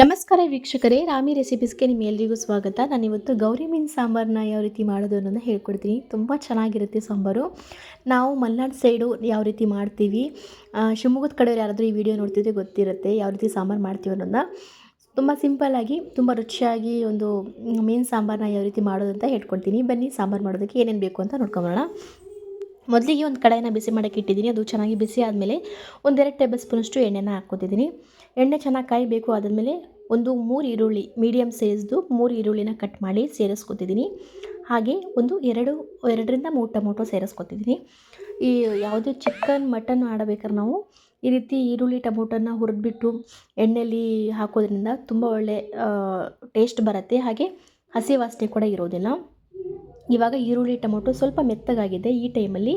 ನಮಸ್ಕಾರ ವೀಕ್ಷಕರೇ, ರಾಮಿ ರೆಸಿಪೀಸ್ಗೆ ನಿಮ್ಮ ಎಲ್ರಿಗೂ ಸ್ವಾಗತ. ನಾನು ಇವತ್ತು ಗೌರಿ ಮೀನು ಸಾಂಬಾರನ್ನ ಯಾವ ರೀತಿ ಮಾಡೋದು ಅನ್ನೋದನ್ನ ಹೇಳ್ಕೊಡ್ತೀನಿ. ತುಂಬ ಚೆನ್ನಾಗಿರುತ್ತೆ ಸಾಂಬಾರು. ನಾವು ಮಲೆನಾಡು ಸೈಡು ಯಾವ ರೀತಿ ಮಾಡ್ತೀವಿ ಶಿವಮೊಗ್ಗದ ಕಡೆಯವ್ರು ಯಾರಾದರೂ ಈ ವಿಡಿಯೋ ನೋಡ್ತಿದ್ರೆ ಗೊತ್ತಿರುತ್ತೆ ಯಾವ ರೀತಿ ಸಾಂಬಾರು ಮಾಡ್ತೀವಿ ಅನ್ನೋದನ್ನ. ತುಂಬ ಸಿಂಪಲ್ಲಾಗಿ ತುಂಬ ರುಚಿಯಾಗಿ ಒಂದು ಮೀನು ಸಾಂಬಾರನ್ನ ಯಾವ ರೀತಿ ಮಾಡೋದು ಅಂತ ಹೇಳ್ಕೊಡ್ತೀನಿ. ಬನ್ನಿ, ಸಾಂಬಾರು ಮಾಡೋದಕ್ಕೆ ಏನೇನು ಬೇಕು ಅಂತ ನೋಡ್ಕೊಂಬರೋಣ. ಮೊದಲಿಗೆ ಒಂದು ಕಡಾಯಿನ ಬಿಸಿ ಮಾಡೋಕ್ಕೆ ಇಟ್ಟಿದ್ದೀನಿ, ಅದು ಚೆನ್ನಾಗಿ ಬಿಸಿ ಆದಮೇಲೆ ಒಂದೆರಡು ಟೇಬಲ್ ಸ್ಪೂನಷ್ಟು ಎಣ್ಣೆನ ಹಾಕ್ಕೊತಿದ್ದೀನಿ. ಎಣ್ಣೆ ಚೆನ್ನಾಗಿ ಕಾಯಬೇಕು, ಆದಮೇಲೆ ಒಂದು ಮೂರು ಈರುಳ್ಳಿ ಮೀಡಿಯಮ್ ಸೈಜ್ದು ಮೂರು ಈರುಳ್ಳಿನ ಕಟ್ ಮಾಡಿ ಸೇರಿಸ್ಕೊತಿದ್ದೀನಿ. ಹಾಗೆ ಒಂದು ಎರಡು, ಎರಡರಿಂದ ಮೂರು ಟೊಮೊಟೊ ಸೇರಿಸ್ಕೊತಿದ್ದೀನಿ. ಈ ಯಾವುದೇ ಚಿಕನ್, ಮಟನ್ ಮಾಡಬೇಕಾದ್ರೆ ನಾವು ಈ ರೀತಿ ಈರುಳ್ಳಿ, ಟೊಮೊಟೊನ ಹುರಿದ್ಬಿಟ್ಟು ಎಣ್ಣೆಯಲ್ಲಿ ಹಾಕೋದ್ರಿಂದ ತುಂಬ ಒಳ್ಳೆ ಟೇಸ್ಟ್ ಬರುತ್ತೆ. ಹಾಗೆ ಹಸಿ ವಾಸನೆ ಕೂಡ ಇರೋದಿಲ್ಲ. ಇವಾಗ ಈರುಳ್ಳಿ ಟೊಮೊಟೊ ಸ್ವಲ್ಪ ಮೆತ್ತಗಾಗಿದೆ ಈ ಟೈಮಲ್ಲಿ.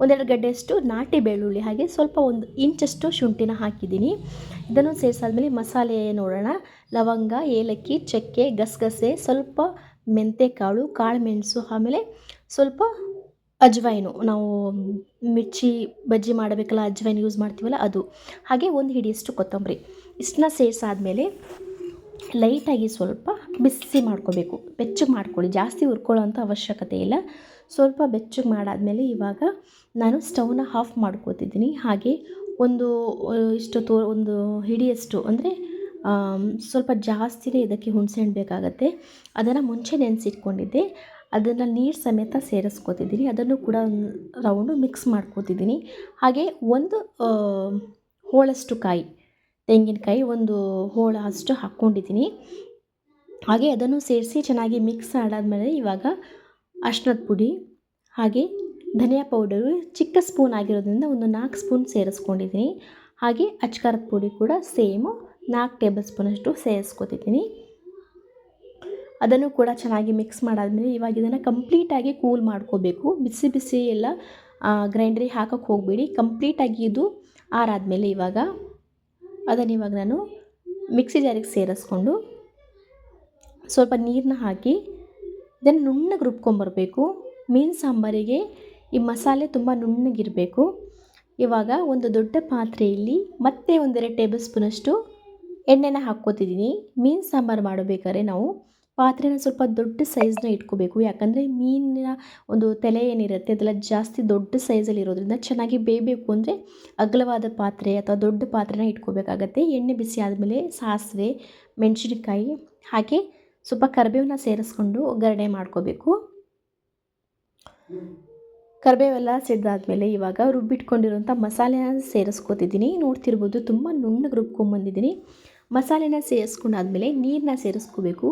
ಒಂದೆರಡು ಗಡ್ಡೆಯಷ್ಟು ನಾಟಿ ಬೆಳ್ಳುಳ್ಳಿ ಹಾಗೆ ಸ್ವಲ್ಪ ಒಂದು ಇಂಚಷ್ಟು ಶುಂಠಿನ ಹಾಕಿದ್ದೀನಿ. ಇದನ್ನು ಸೇರಿಸಾದ್ಮೇಲೆ ಮಸಾಲೆ ನೋಡೋಣ. ಲವಂಗ, ಏಲಕ್ಕಿ, ಚಕ್ಕೆ, ಗಸಗಸೆ, ಸ್ವಲ್ಪ ಮೆಂತೆಕಾಳು ಕಾಳು ಮೆಣಸು ಆಮೇಲೆ ಸ್ವಲ್ಪ ಅಜ್ವೈನು. ನಾವು ಮಿರ್ಚಿ, ಬಜ್ಜಿ ಮಾಡಬೇಕಲ್ಲ, ಅಜ್ವೈನ್ ಯೂಸ್ ಮಾಡ್ತೀವಲ್ಲ ಅದು. ಹಾಗೆ ಒಂದು ಹಿಡಿಯಷ್ಟು ಕೊತ್ತಂಬರಿ. ಇಷ್ಟನ್ನ ಸೇರಿಸಾದ್ಮೇಲೆ ಲೈಟಾಗಿ ಸ್ವಲ್ಪ ಬಿಸಿ ಮಾಡ್ಕೋಬೇಕು. ಬೆಚ್ಚಗೆ ಮಾಡ್ಕೊಳ್ಳಿ. ಜಾಸ್ತಿ ಹುರ್ಕೊಳ್ಳೋಂಥ ಅವಶ್ಯಕತೆ ಇಲ್ಲ. ಸ್ವಲ್ಪ ಬೆಚ್ಚಗೆ ಮಾಡಾದಮೇಲೆ ಇವಾಗ ನಾನು ಸ್ಟವ್ನ ಆಫ್ ಮಾಡ್ಕೋತಿದ್ದೀನಿ. ಹಾಗೆ ಒಂದು ಇಷ್ಟು ತೋ, ಒಂದು ಹಿಡಿಯಷ್ಟು ಅಂದರೆ ಸ್ವಲ್ಪ ಜಾಸ್ತಿನೇ ಇದಕ್ಕೆ ಹುಣಸೆಹಣ್ಣು ಬೇಕಾಗತ್ತೆ. ಅದನ್ನು ಮುಂಚೆ ನೆನೆಸಿಟ್ಕೊಂಡಿದ್ದೆ. ಅದನ್ನು ನೀರು ಸಮೇತ ಸೇರಿಸ್ಕೊತಿದ್ದೀನಿ. ಅದನ್ನು ಕೂಡ ರೌಂಡು ಮಿಕ್ಸ್ ಮಾಡ್ಕೋತಿದ್ದೀನಿ. ಹಾಗೆ ಒಂದು ಹೋಳಷ್ಟು ಕಾಯಿ, ತೆಂಗಿನಕಾಯಿ ಒಂದು ಹೋಳ ಅಷ್ಟು ಹಾಕ್ಕೊಂಡಿದ್ದೀನಿ. ಹಾಗೆ ಅದನ್ನು ಸೇರಿಸಿ ಚೆನ್ನಾಗಿ ಮಿಕ್ಸ್ ಮಾಡಾದಮೇಲೆ ಇವಾಗ ಅರ್ಶಿನದ ಪುಡಿ, ಹಾಗೆ ಧನಿಯಾ ಪೌಡರು ಚಿಕ್ಕ ಸ್ಪೂನ್ ಆಗಿರೋದ್ರಿಂದ ಒಂದು ನಾಲ್ಕು ಸ್ಪೂನ್ ಸೇರಿಸ್ಕೊಂಡಿದ್ದೀನಿ. ಹಾಗೆ ಅಚ್ಕಾರದ ಪುಡಿ ಕೂಡ ಸೇಮು ನಾಲ್ಕು ಟೇಬಲ್ ಸ್ಪೂನಷ್ಟು ಸೇರಿಸ್ಕೊತಿದ್ದೀನಿ. ಅದನ್ನು ಕೂಡ ಚೆನ್ನಾಗಿ ಮಿಕ್ಸ್ ಮಾಡಾದಮೇಲೆ ಇವಾಗ ಇದನ್ನು ಕಂಪ್ಲೀಟಾಗಿ ಕೂಲ್ ಮಾಡ್ಕೋಬೇಕು. ಬಿಸಿ ಬಿಸಿ ಎಲ್ಲ ಗ್ರೈಂಡ್ರಿಗೆ ಹಾಕೋಕ್ಕೆ ಹೋಗಬೇಡಿ. ಕಂಪ್ಲೀಟಾಗಿ ಇದು ಆರಾದಮೇಲೆ ಇವಾಗ ಅದನ್ನು ಇವಾಗ ನಾನು ಮಿಕ್ಸಿ ಜಾರಿಗೆ ಸೇರಿಸ್ಕೊಂಡು ಸ್ವಲ್ಪ ನೀರನ್ನ ಹಾಕಿ ದೆನ್ ನುಣ್ಣಗೆ ರುಬ್ಕೊಂಬರಬೇಕು. ಮೀನು ಸಾಂಬಾರಿಗೆ ಈ ಮಸಾಲೆ ತುಂಬ ನುಣ್ಣಗಿರಬೇಕು. ಇವಾಗ ಒಂದು ದೊಡ್ಡ ಪಾತ್ರೆಯಲ್ಲಿ ಮತ್ತೆ ಒಂದೆರಡು ಟೇಬಲ್ ಸ್ಪೂನಷ್ಟು ಎಣ್ಣೆನ ಹಾಕ್ಕೋತಿದ್ದೀನಿ. ಮೀನು ಸಾಂಬಾರು ಮಾಡಬೇಕಾದ್ರೆ ನಾವು ಪಾತ್ರೆನ ಸ್ವಲ್ಪ ದೊಡ್ಡ ಸೈಜ್ನ ಇಟ್ಕೋಬೇಕು. ಯಾಕಂದರೆ ಮೀನಿನ ಒಂದು ತಲೆ ಏನಿರುತ್ತೆ, ಅದೆಲ್ಲ ಜಾಸ್ತಿ ದೊಡ್ಡ ಸೈಜಲ್ಲಿ ಇರೋದ್ರಿಂದ ಚೆನ್ನಾಗಿ ಬೇಯಬೇಕು ಅಂದರೆ ಅಗಲವಾದ ಪಾತ್ರೆ ಅಥವಾ ದೊಡ್ಡ ಪಾತ್ರೆನ ಇಟ್ಕೋಬೇಕಾಗತ್ತೆ. ಎಣ್ಣೆ ಬಿಸಿ ಆದಮೇಲೆ ಸಾಸಿವೆ, ಮೆಣಸಿನಕಾಯಿ ಹಾಗೆ ಸ್ವಲ್ಪ ಕರಿಬೇವನ್ನ ಸೇರಿಸ್ಕೊಂಡು ಒಗ್ಗರಣೆ ಮಾಡ್ಕೋಬೇಕು. ಕರಿಬೇವೆಲ್ಲ ಸಿಡ್ದಾದ್ಮೇಲೆ ಇವಾಗ ರುಬ್ಬಿಟ್ಕೊಂಡಿರುವಂಥ ಮಸಾಲೆನ ಸೇರಿಸ್ಕೊತಿದ್ದೀನಿ. ನೋಡ್ತಿರ್ಬೋದು ತುಂಬ ನುಣ್ಣಗೆ ರುಬ್ಕೊಂಬಂದಿದ್ದೀನಿ. ಮಸಾಲೆನ ಸೇರಿಸ್ಕೊಂಡಾದ್ಮೇಲೆ ನೀರನ್ನ ಸೇರಿಸ್ಕೋಬೇಕು.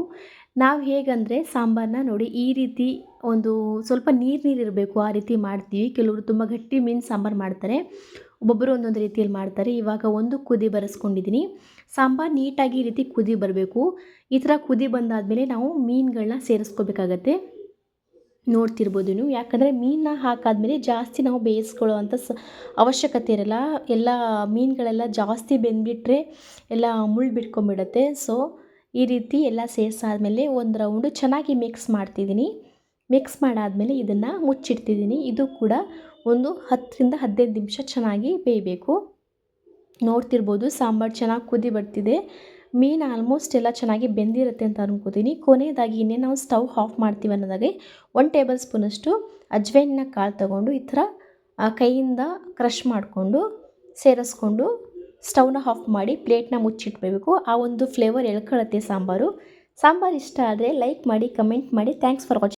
ನಾವು ಹೇಗಂದರೆ ಸಾಂಬಾರನ್ನ ನೋಡಿ ಈ ರೀತಿ ಒಂದು ಸ್ವಲ್ಪ ನೀರು ನೀರು ಇರಬೇಕು ಆ ರೀತಿ ಮಾಡ್ತೀವಿ. ಕೆಲವರು ತುಂಬ ಗಟ್ಟಿ ಮೀನು ಸಾಂಬಾರು ಮಾಡ್ತಾರೆ. ಒಬ್ಬೊಬ್ಬರು ಒಂದೊಂದು ರೀತಿಯಲ್ಲಿ ಮಾಡ್ತಾರೆ. ಇವಾಗ ಒಂದು ಕುದಿ ಬರೆಸ್ಕೊಂಡಿದ್ದೀನಿ ಸಾಂಬಾರು ನೀಟಾಗಿ ಈ ರೀತಿ ಕುದಿ ಬರಬೇಕು. ಈ ಥರ ಕುದಿ ಬಂದಾದಮೇಲೆ ನಾವು ಮೀನುಗಳನ್ನ ಸೇರಿಸ್ಕೋಬೇಕಾಗತ್ತೆ. ನೋಡ್ತಿರ್ಬೋದು ನೀವು. ಯಾಕಂದರೆ ಮೀನನ್ನ ಹಾಕಾದ್ಮೇಲೆ ಜಾಸ್ತಿ ನಾವು ಬೇಯಿಸ್ಕೊಳ್ಳೋ ಅಂಥ ಸ ಅವಶ್ಯಕತೆ ಇರಲ್ಲ. ಎಲ್ಲ ಮೀನುಗಳೆಲ್ಲ ಜಾಸ್ತಿ ಬೆಂದ್ಬಿಟ್ರೆ ಎಲ್ಲ ಮುಳ್ಳು ಬಿಟ್ಕೊಂಡ್ಬಿಡತ್ತೆ. ಸೊ, ಈ ರೀತಿ ಎಲ್ಲ ಸೇರಿಸಾದ್ಮೇಲೆ ಒಂದು ರೌಂಡು ಚೆನ್ನಾಗಿ ಮಿಕ್ಸ್ ಮಾಡ್ತಿದ್ದೀನಿ ಮಿಕ್ಸ್ ಮಾಡಾದಮೇಲೆ ಇದನ್ನು ಮುಚ್ಚಿಡ್ತಿದ್ದೀನಿ ಇದು ಕೂಡ ಒಂದು ಹತ್ತರಿಂದ ಹದಿನೈದು ನಿಮಿಷ ಚೆನ್ನಾಗಿ ಬೇಯಬೇಕು. ನೋಡ್ತಿರ್ಬೋದು ಸಾಂಬಾರು ಚೆನ್ನಾಗಿ ಕುದಿ ಬರ್ತಿದೆ. ಮೀನು ಆಲ್ಮೋಸ್ಟ್ ಎಲ್ಲ ಚೆನ್ನಾಗಿ ಬೆಂದಿರುತ್ತೆ ಅಂತ ಅನ್ಕೋತೀನಿ. ಕೊನೆಯದಾಗಿ ಇನ್ನೇ ನಾವು ಸ್ಟವ್ ಆಫ್ ಮಾಡ್ತೀವಿ ಅನ್ನೋದಾಗೆ ಒನ್ ಟೇಬಲ್ ಸ್ಪೂನಷ್ಟು ಅಜ್ವೈನ ಕಾಳು ತಗೊಂಡು ಈ ಥರ ಕೈಯಿಂದ ಕ್ರಷ್ ಮಾಡಿಕೊಂಡು ಸೇರಿಸ್ಕೊಂಡು ಸ್ಟವ್ನ ಆಫ್ ಮಾಡಿ ಪ್ಲೇಟ್ನ ಮುಚ್ಚಿಟ್ಬೇಕು ಆ ಒಂದು ಫ್ಲೇವರ್ ಎಳ್ಕೊಳ್ಳುತ್ತೆ ಸಾಂಬಾರು. ಸಾಂಬಾರು ಇಷ್ಟ ಆದರೆ ಲೈಕ್ ಮಾಡಿ, ಕಮೆಂಟ್ ಮಾಡಿ. Thanks for watching